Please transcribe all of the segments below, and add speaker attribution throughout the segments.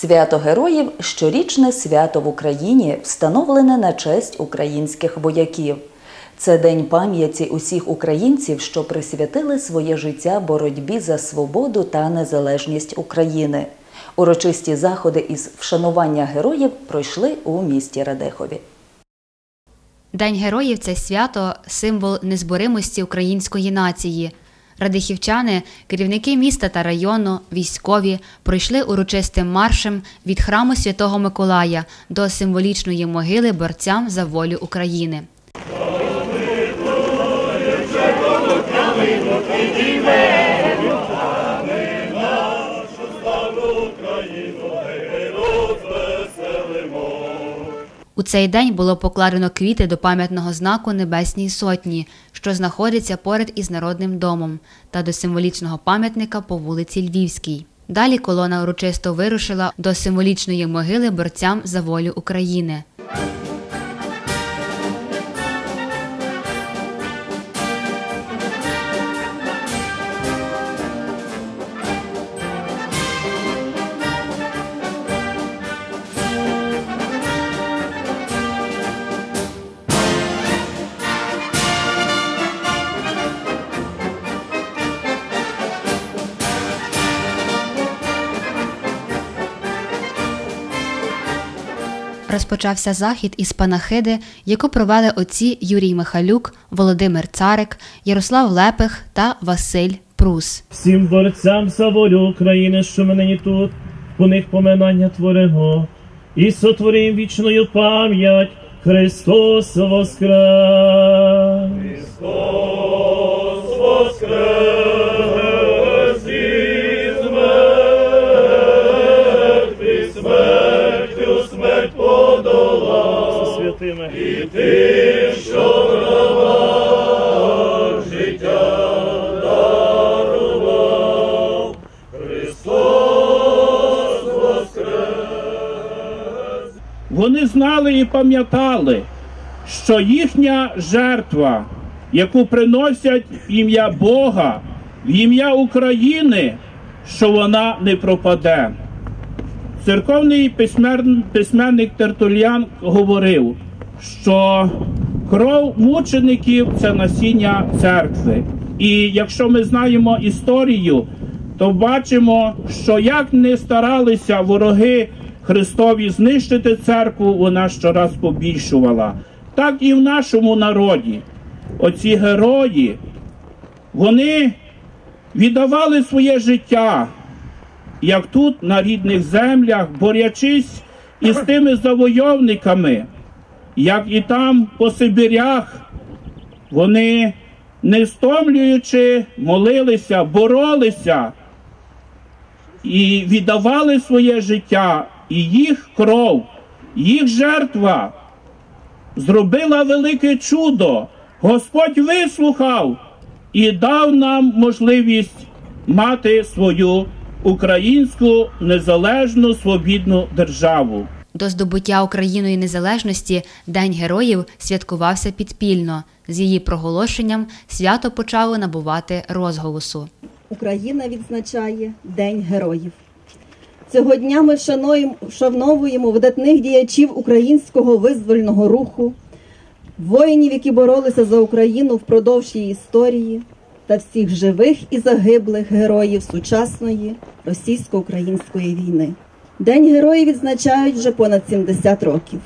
Speaker 1: Свято героїв щорічне свято в Україні, встановлене на честь українських вояків. Це день пам'яті усіх українців, що присвятили своє життя боротьбі за свободу та незалежність України. Урочисті заходи із вшанування героїв пройшли у місті Радехові.
Speaker 2: День героїв це свято символ незборимості української нації. Радихівчани, керівники міста та району, військові пройшли урочистим маршем від храму Святого Миколая до символічної могили борцям за волю України. У цей день було покладено квіти до пам'ятного знаку Небесній Сотні, що знаходиться поряд із Народним домом, та до символічного пам'ятника по вулиці Львівській. Далі колона урочисто вирушила до символічної могили борцям за волю України. Розпочався захід із панахиди, яку провели отці Юрій Михалюк, Володимир Царик, Ярослав Лепих та Василь Прус.
Speaker 3: Всім борцям за волю України, що ми нині тут, у них поминання творимо, і сотворим вічною пам'ять Христос воскрес! Христос воскрес Вони знали і пам'ятали, що їхня жертва, яку приносять ім'я Бога, в ім'я України, що вона не пропаде. Церковний письмен- письменник Тертульян говорив, що кров мучеників це насіння церкви. І якщо ми знаємо історію, то бачимо, що як не старалися вороги Христові знищити церкву, вона щораз побільшувала. Так і в нашому народі. Оці герої, вони віддавали своє життя, як тут на рідних землях, борячись із тими завойовниками, як і там по Сибирях, вони не стомлюючи молилися, боролися і віддавали своє життя, і їх кров, їх жертва зробила велике чудо. Господь вислухав і дав нам можливість мати свою українську незалежну свобідну державу.
Speaker 2: До здобуття Україною незалежності День героїв святкувався підпільно. З її проголошенням свято почало набувати розголосу.
Speaker 4: Україна відзначає День героїв. Цього дня ми вшановуємо видатних діячів українського визвольного руху, воїнів, які боролися за Україну впродовж її історії, та всіх живих і загиблих героїв сучасної російсько-української війни. День героїв відзначають вже понад 70 років.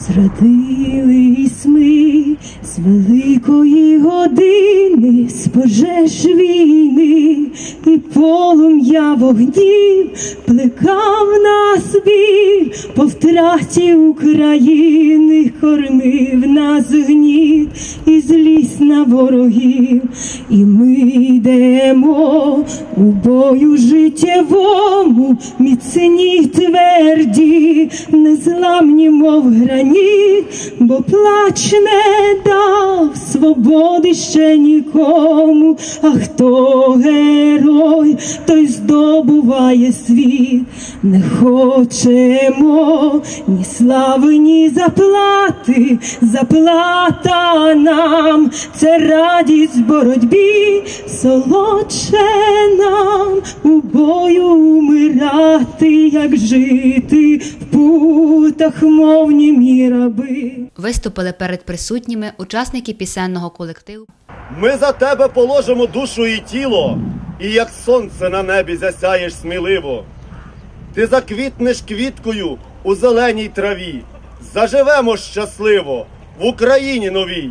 Speaker 5: Зрадились ми з великої години, з пожеж війни, і полум'я вогнів плекав нас біль, по втраті України кормив нас гніт і злість на ворогів, і ми йдемо у бою життєвому, міцні й тверді, незламні, мов граніт, бо плач не дав свободи ще нікому. А хто герой, той здобуває світ, не хочемо ні слави, ні заплати, заплата нам це радість боротьбі, солодше нам у бою умирати, як жити в путах, мов німі раби.
Speaker 2: Виступили перед присутніми учасники пісенного колективу.
Speaker 6: Ми за тебе положимо душу і тіло, і як сонце на небі засяєш сміливо. Ти заквітнеш квіткою у зеленій траві. Заживемо щасливо в Україні новій.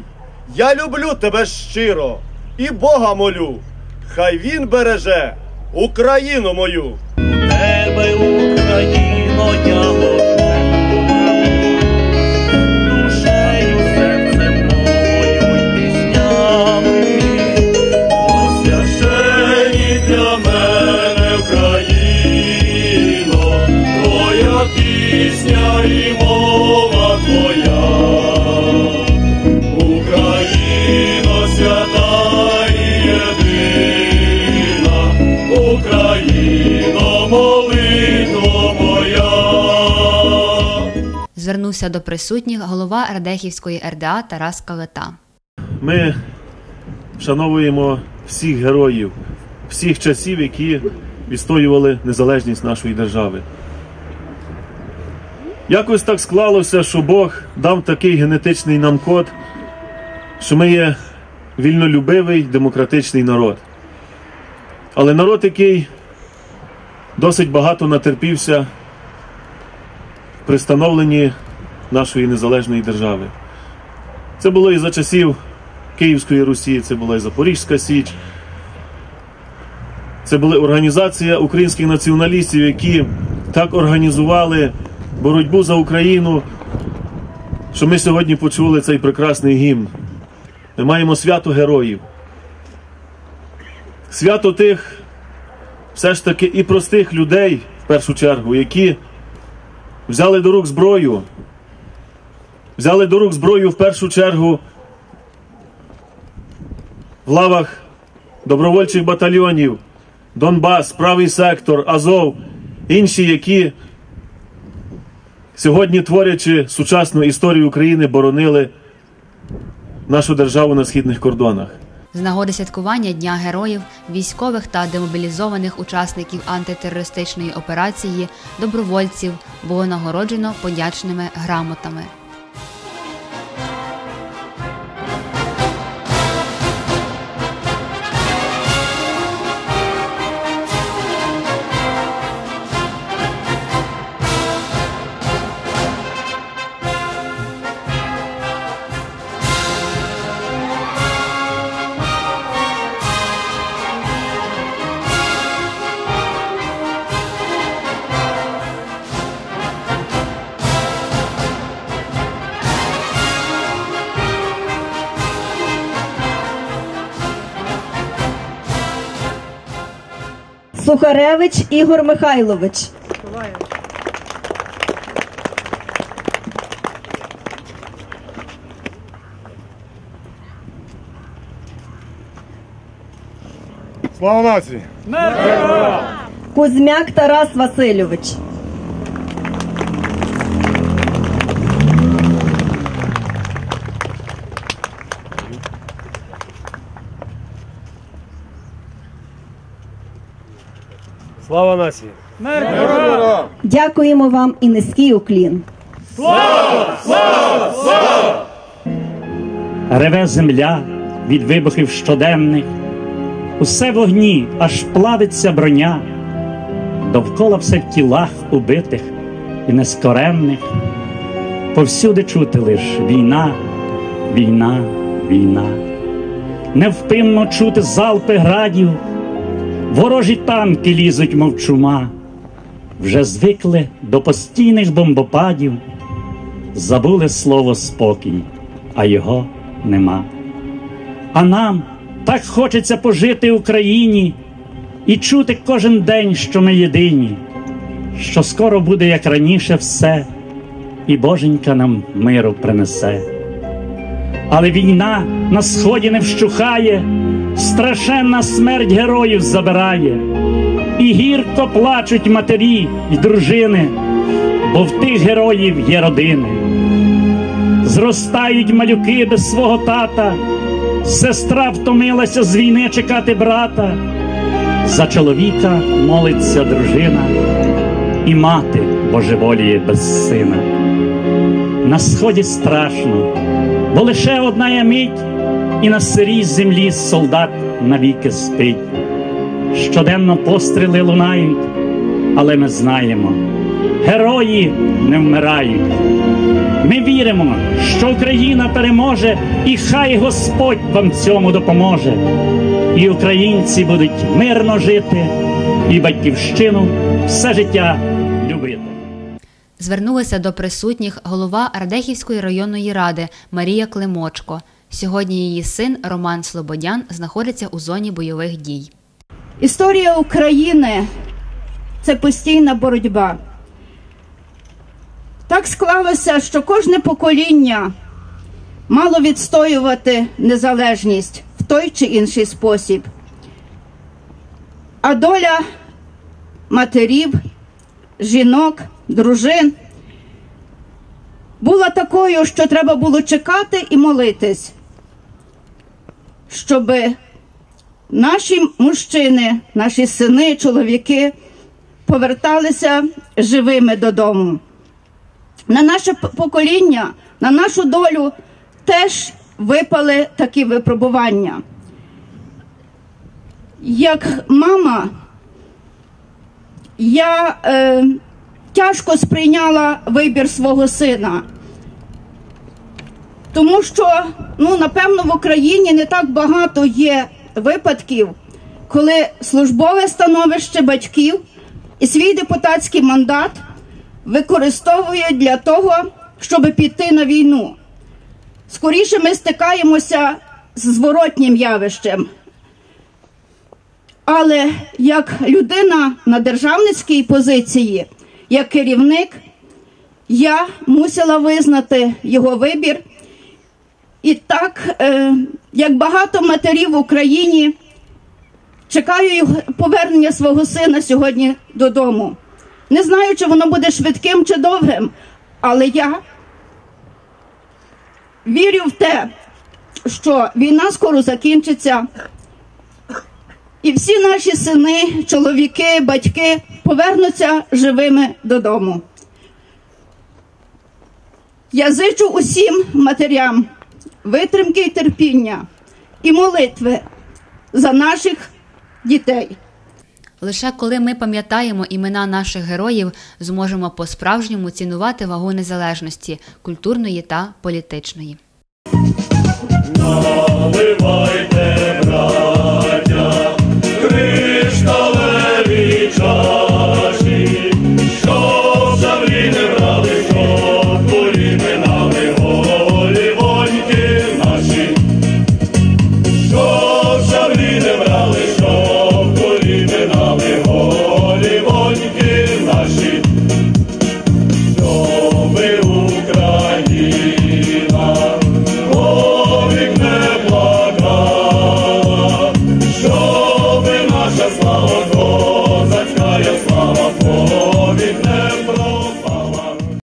Speaker 6: Я люблю тебе щиро і Бога молю. Хай він береже Україну мою.
Speaker 3: Тебе,
Speaker 2: Звернувся до присутніх голова Радехівської РДА Тарас Калета.
Speaker 7: Ми вшановуємо всіх героїв, всіх часів, які відстоювали незалежність нашої держави. Якось так склалося, що Бог дав такий генетичний нам код, що ми є вільнолюбивий демократичний народ. Але народ, який досить багато натерпівся при становленні нашої незалежної держави. Це було і за часів Київської Русі, це була і Запорізька Січ. Це була організація українських націоналістів, які так організували боротьбу за Україну, що ми сьогодні почули цей прекрасний гімн. Ми маємо свято героїв. Свято тих все ж таки і простих людей, в першу чергу, які взяли до рук зброю, взяли до рук зброю в першу чергу в лавах добровольчих батальйонів, Донбас, правий сектор, Азов, інші, які сьогодні, творячи сучасну історію України, боронили нашу державу на східних кордонах.
Speaker 2: З нагоди святкування Дня героїв, військових та демобілізованих учасників антитерористичної операції, добровольців було нагороджено подячними грамотами.
Speaker 4: Сухаревич Ігор Михайлович.
Speaker 8: Слава нації!
Speaker 4: Кузьмяк Тарас Васильович.
Speaker 3: Слава нації!
Speaker 4: Дякуємо вам і низький уклін. Слава! Слава! Слава!
Speaker 9: Реве земля від вибухів щоденних, усе вогні, аж плавиться броня, довкола все в тілах убитих і нескоренних, повсюди чути лиш війна, війна, війна, невпинно чути залпи градів, ворожі танки лізуть, мов чума, вже звикли до постійних бомбопадів, забули слово спокій, а його нема. А нам так хочеться пожити Україні і чути кожен день, що ми єдині, що скоро буде як раніше все, і Боженька нам миру принесе. Але війна на сході не вщухає, страшенна смерть героїв забирає, і гірко плачуть матері й дружини, бо в тих героїв є родини. Зростають малюки без свого тата, сестра втомилася з війни чекати брата, за чоловіка молиться дружина, і мати божеволіє без сина. На сході страшно, бо лише одна є мить, і на сирій землі солдат навіки спить. Щоденно постріли лунають, але ми знаємо, герої не вмирають. Ми віримо, що Україна переможе, і хай Господь вам цьому допоможе. І українці будуть мирно жити, і батьківщину все життя любити.
Speaker 2: Звернулася до присутніх голова Радехівської районної ради Марія Климочко. Сьогодні її син Роман Слободян знаходиться у зоні бойових дій.
Speaker 10: Історія України це постійна боротьба. Так склалося, що кожне покоління мало відстоювати незалежність в той чи інший спосіб. А доля матерів, жінок, дружин була такою, що треба було чекати і молитись, щоби наші мужчини, наші сини, чоловіки поверталися живими додому. На наше покоління, на нашу долю теж випали такі випробування. Як мама, я е, тяжко сприйняла вибір свого сина. Тому що, ну, напевно, в Україні не так багато є випадків, коли службове становище батьків і свій депутатський мандат використовують для того, щоб піти на війну. Скоріше ми стикаємося з зворотнім явищем. Але як людина на державницькій позиції, як керівник, я мусила визнати його вибір. І так, е, як багато матерів в Україні, чекаю повернення свого сина сьогодні додому. Не знаю, чи воно буде швидким чи довгим, але я вірю в те, що війна скоро закінчиться, і всі наші сини, чоловіки, батьки повернуться живими додому. Я зичу усім матерям витримки і терпіння і молитви за наших дітей.
Speaker 2: Лише коли ми пам'ятаємо імена наших героїв, зможемо по-справжньому цінувати вагу незалежності культурної та політичної.